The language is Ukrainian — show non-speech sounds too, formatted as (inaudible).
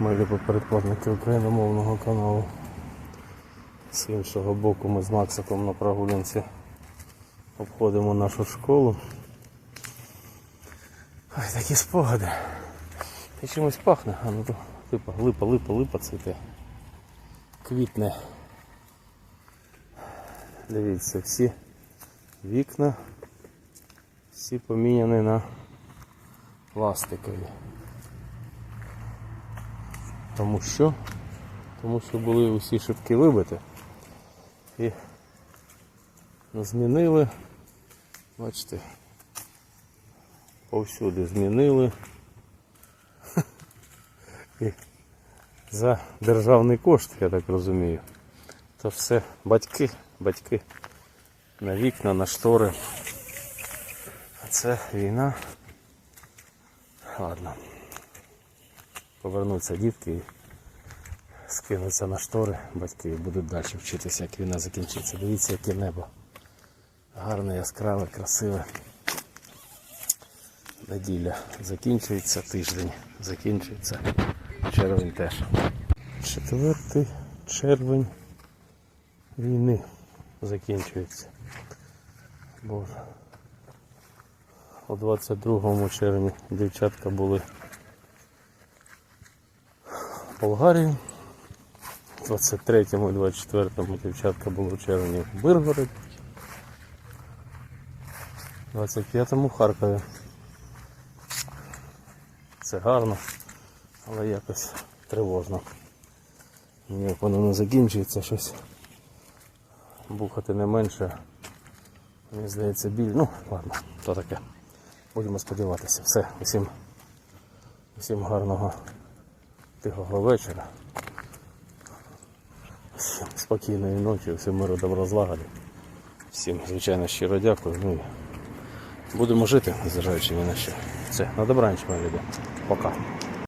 Ми любі передплатники україномовного каналу. З іншого боку ми з Максиком на прогулянці обходимо нашу школу. Ой, такі спогади. Та чимось пахне, а ну то липа, липа, липа, липа цвіте. Квітне. Дивіться, всі вікна, всі поміняні на пластикові. Тому що? Тому що були усі шибки вибиті і змінили, бачите, повсюди змінили. (laughs) І за державний кошт, я так розумію. То все батьки, батьки на вікна, на штори. А це війна. Ладно. Повернуться дітки скинуться на штори, батьки будуть далі вчитися, як війна закінчиться. Дивіться, яке небо. Гарне, яскраве, красиве. Неділя закінчується тиждень, закінчується червень теж. Четвертий червень війни закінчується. Боже. У 22 червні дівчатка були в Болгарії. У 23 і 24 дівчатка були в червні в Биргороді. 25-му в Харкові. Це гарно, але якось тривожно. Як воно не закінчується щось. Бухати не менше. Мені здається біль. Ну, ладно, то таке. Будемо сподіватися. Все, усім, усім гарного тихого вечора. Всім спокійної ночі, всім миру добра злагоди. Всім, звичайно, щиро дякую. Ну, будемо жити, незважаючи ні на що. Все, на добраніч, мої люди. Пока.